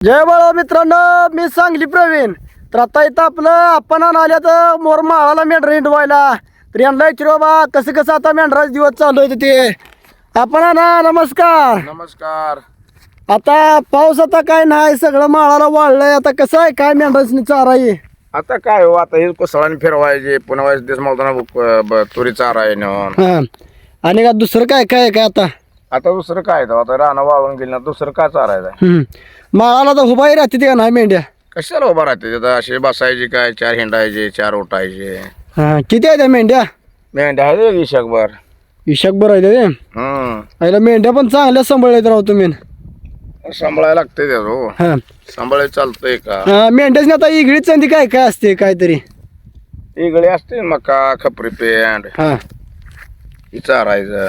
जय बाळा मित्रांनो मी सांगली प्रवीण. तर आता इथं आपलं आपण आल्या तर मोर माळाला मेंढरा हिंडवायला. तर यांना विचारू बाबा कसं कसं आता मेंढराच दिवस चालू आहे ते. आपण ना नमस्कार. नमस्कार. आता पाऊस आता काय नाही सगळं माळाला वाढलंय आता कसं आहे काय मेंढराची चारा आहे? आता काय हो आता हे कोसळाने फिरवायचे. पुन्हा तुरी चारा आहे हा. आणि का दुसरं काय काय काय आता? आता दुसरं काय आता रानं वाळून गेली ना दुसरं काय चारायचं हम्म. माळाला तर उभाही राहते ते का नाही मेंढ्या? कशाला उभा राहते आता असे बसायचे काय? चार हिंडायचे चार उठायचे हा किती आहे त्या मेंढ्या? मेंढ्या आहे रे शकभर इशाक बरं आहे ते हम्म. आईला मेंढ्या पण चांगल्या सांभाळल्यात राव तुम्ही. सांभाळायला लागते त्याच हो. हा. सांभाळायला चालतंय का? हा, मेंढ्याची आता इगळी चंदी काय काय असते काहीतरी इकडे असते मका खपरी पेंड हा. ही चारायचं.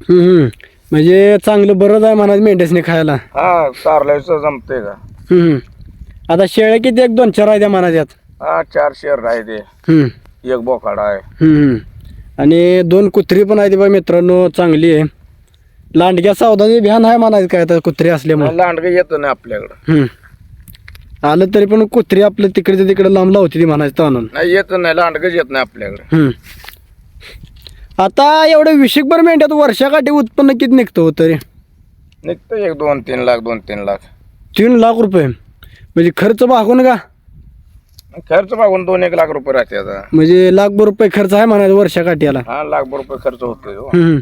हम्म, हम्म. म्हणजे चांगलं बरंच आहे म्हणा मेंढ्यासने खायला. हा चारल्याचं जमते का? हम्म. आता शेळ्या किती एक दोन चार आहे त्या म्हणा त्यात हा चार शेर आहे ते. हम्म, एक बोकाड आहे. हम्म. आणि दोन कुत्री पण आहेत बा मित्रांनो चांगली आहे. लांडग्या सावधानी भ्यान आहे म्हणायचं काय तर कुत्री असल्यामुळे. लांडगे येत नाही आपल्याकडं. हम्म. आलं तरी पण कुत्री आपलं तिकडे तिकडे लांब लावते ती म्हणायचं ताणून नाही येत नाही लांडगेच येत नाही आपल्याकडे. हम्म. आता एवढं विशिकभर मेंढ्यात वर्षाकाठी उत्पन्न किती निघतं हो तरी निघतं एक दोन तीन लाख दोन तीन लाख तीन लाख रुपये म्हणजे खर्च भागून का खर्च मागून दोन एक लाख रुपये राहते आता म्हणजे लाखभर रुपये खर्च आहे म्हणायचं वर्षाकाठीला हा लाख रुपये खर्च होतोय हो. हम्म.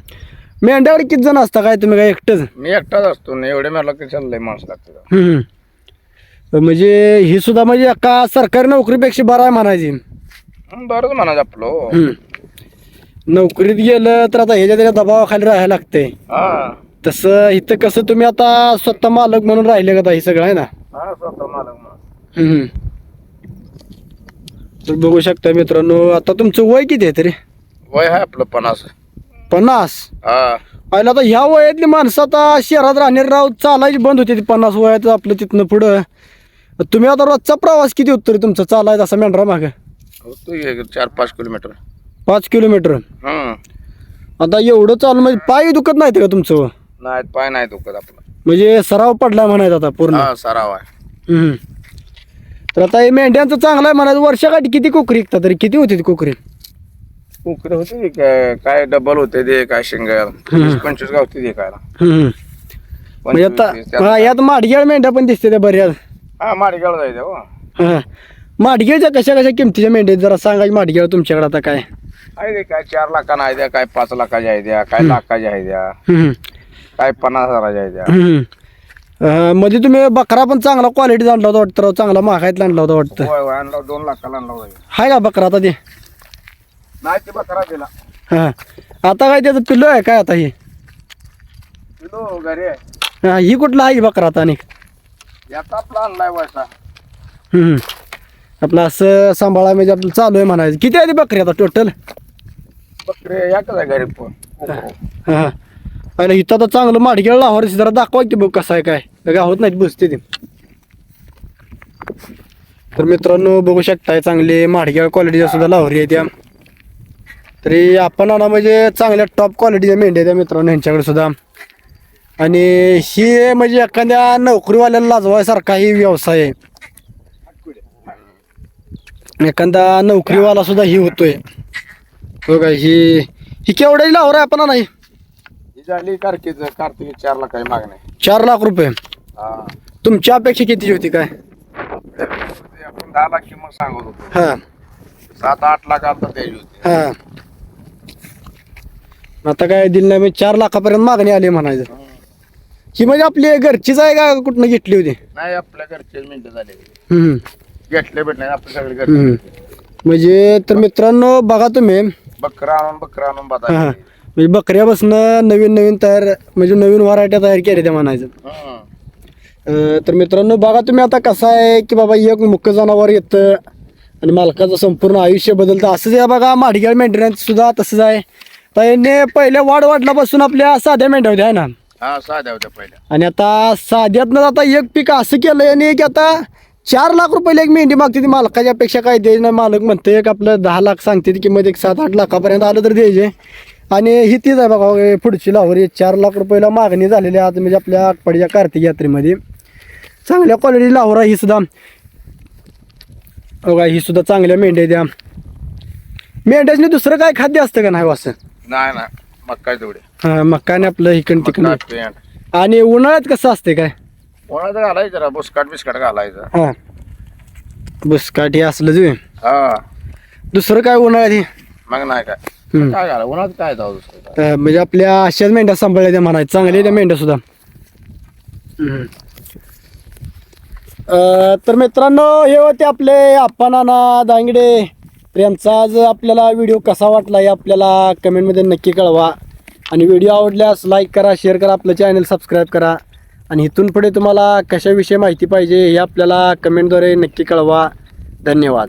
मेंढ्याकडे किती जण असता काय तुम्ही काय एकटंच मी एकटाच असतो ना एवढे मला की चाललंय माणसं लागते हम्म. म्हणजे ही सुद्धा म्हणजे का सरकारी नोकरीपेक्षा बरं आहे म्हणायची बरंच म्हणायचं आपलं हो. हम्म. नोकरीत गेलं तर आता ह्याच्या त्याच्या दबावाखाली राहायला लागतंय. हा. तसं इथं कसं तुम्ही आता स्वतः मालक म्हणून राहिले का आता हे सगळं आहे ना? हा स्वतः मालक म्हणून. हम्म. तर बघू शकता मित्रांनो आता तुमचं वय किती आहे तरी? वय आहे आपलं पन्नास. पन्नास? हा. पहिला आता ह्या वयातली माणसं आता शहरात राहणारी राव चालायची बंद होती ती पन्नास वयात आपलं तिथनं पुढं. तुम्ही आता रोजचा प्रवास किती होतो तरी तुमचा चालायचा असा मेंढरा मागं होतो एक चार पाच किलोमीटर. पाच किलोमीटर. हम्म. आता एवढं चालू म्हणजे पाय दुखत नाही का तुमचं? नाही पाय नाही दुखत आपलं. म्हणजे सराव पडलाय म्हणायचं आता पूर्ण. हा सराव आहे. हम्म. तर आता हे मेंढ्यांचं चांगलं आहे म्हणायचं वर्षाकाठी किती कोकरी विकता तरी? किती होती ती कोकरी? उकडे होते ते काय काय डबल होते ते काय शेंगा वीस पंचवीस गावते ते काय हम्म. म्हणजे आता हा, यात माडगेळ मेंढ्या पण दिसते त्या बऱ्याच. हा माडगाव जायचं हो. हा. माडगेळच्या कशा कशा किमतीच्या मेंढ्या आहेत? जरा सांगा माडगेळ तुमच्याकडे आता काय? आहे ते काय चार लाखानं आहे द्या काय पाच लाखाच्या आहे द्या काय लाखाच्या आहे द्या हम्म. काय पन्नास हजाराच्या आहे द्या. हम्म. अं, मध्ये तुम्ही बकरा पण चांगला क्वालिटी आणला होता वाटतं राव, चांगला महागायतला आणला होता वाटतं. होय होय आणला दोन लाखाला आणला होता. हाय का बकरा आता ते? नाही ते बकरा दिला. हा. आता काय त्याचं पिल्लो आहे काय आता हे? किलो घरी आहे. हा, ही कुठला आहे बकरा आता आणि? याचा आपला आणलाय वैसा हम्म. आपलं असं सांभाळा म्हणजे आपलं चालू आहे म्हणायचं. किती आहे ती बकरी आता टोटल बकरे घरी पण. हा आणि इथं आता चांगलं माडगेळ लाहोर जरा दाखवा की बघ कसं आहे काय. काय होत नाहीत बसते ते. तर मित्रांनो बघू शकताय चांगले माडगेळ क्वालिटीच्या सुद्धा लाहोरी आहे त्या. तरी आपण आणा म्हणजे चांगल्या टॉप क्वालिटीच्या मेंढ्या त्या मित्रांनो यांच्याकडे सुद्धा. आणि ही म्हणजे एखाद्या नोकरीवाल्याला लाजवायसारखा ही व्यवसाय आहे. एखादा नोकरीवाला सुद्धा ही होतोय. बघा ही ही केवढ्याची लाहोर आहे आपण नाही ही झाली कार्तिक कार्तिक चार लाख आहे मागणे चार लाख रुपये. हा. तुमच्या अपेक्षा कितीची होती काय? ते आपण दहा लाख किंमत सांगत होतो. हा. सात आठ लाख आता त्याची होती. हा. आता काय दिलं नाही चार लाखापर्यंत मागणी आली म्हणायचं. ही म्हणजे आपली घरचीच आहे का कुठनं घेतली होती? नाही आपल्या घरचे मिनिटं झाले. हम्म, घेतले भेटले आपल्या सगळे हम्म. घरचे म्हणजे तर मित्रांनो बघा तुम्ही. बकरा आणून बकरा आणून हा बघा म्हणजे बकऱ्यापासनं नवीन नवीन तयार म्हणजे नवीन व्हरायट्या तयार केल्या त्या म्हणायचं. अं, तर मित्रांनो बघा तुम्ही आता कसं आहे की बाबा एक मुख्य जनावर येतं आणि मालकाचं संपूर्ण आयुष्य बदलतं. असंच आहे बघा माडगेळ मेंटेनन्स सुद्धा तसंच आहे. तर यांनी पहिल्या वाढ वाढल्यापासून आपल्या साध्या मेंढ्या होत्या आहे ना? हा साध्या होत्या पहिल्या. आणि आता साध्यातनं आता एक पीक असं केलं यांनी की आता चार लाख रुपयाला एक मेंढी मागते ती मालकाच्या अपेक्षा काय द्यायची नाही. मालक म्हणते एक आपलं दहा लाख सांगते ती किंमत एक सात आठ लाखापर्यंत आलं तर द्यायचे. आणि ही तीच आहे बघा पुढची लाहोर चार लाख रुपयाला मागणी झालेली आहे आज म्हणजे आपल्या आटपाडीच्या कार्तिक यात्रेमध्ये. चांगल्या क्वालिटी लाहोरा ही सुद्धा. बघा ही सुद्धा चांगल्या मेंढ्या द्या मेंढ्याने दुसरं काय खाद्य असतं का नाही हो असं? नाही ना काय तेवढे. हा मक्काने आपलं इकडं पेंट आणि. उन्हाळ्यात कसं असते काय? कोणाचं घालायचं जरा बुसकाट बिस्काट घालायचं. हा. बुसकाट हे असलं जे हा. दुसरं काय उन्हाळ्यात हे? मग नाही काय. हम्म. काय घाला उन्हात काय जाऊ दुसरं काय? अं, म्हणजे आपल्या अशाच मेंढ्या सांभाळल्या त्या म्हणायचं. चांगल्या त्या मेंढ्या सुद्धा. हम्म. अं, तर मित्रांनो हे होते आपले आप्पा नाना दांगडे. तर यांचा आज आपल्याला व्हिडिओ कसा वाटला हे आपल्याला कमेंटमध्ये नक्की कळवा. आणि व्हिडिओ आवडल्यास लाईक करा शेअर करा आपलं चॅनल सबस्क्राईब करा. आणि इथून पुढे तुम्हाला कशाविषयी माहिती पाहिजे हे आपल्याला कमेंटद्वारे नक्की कळवा. धन्यवाद.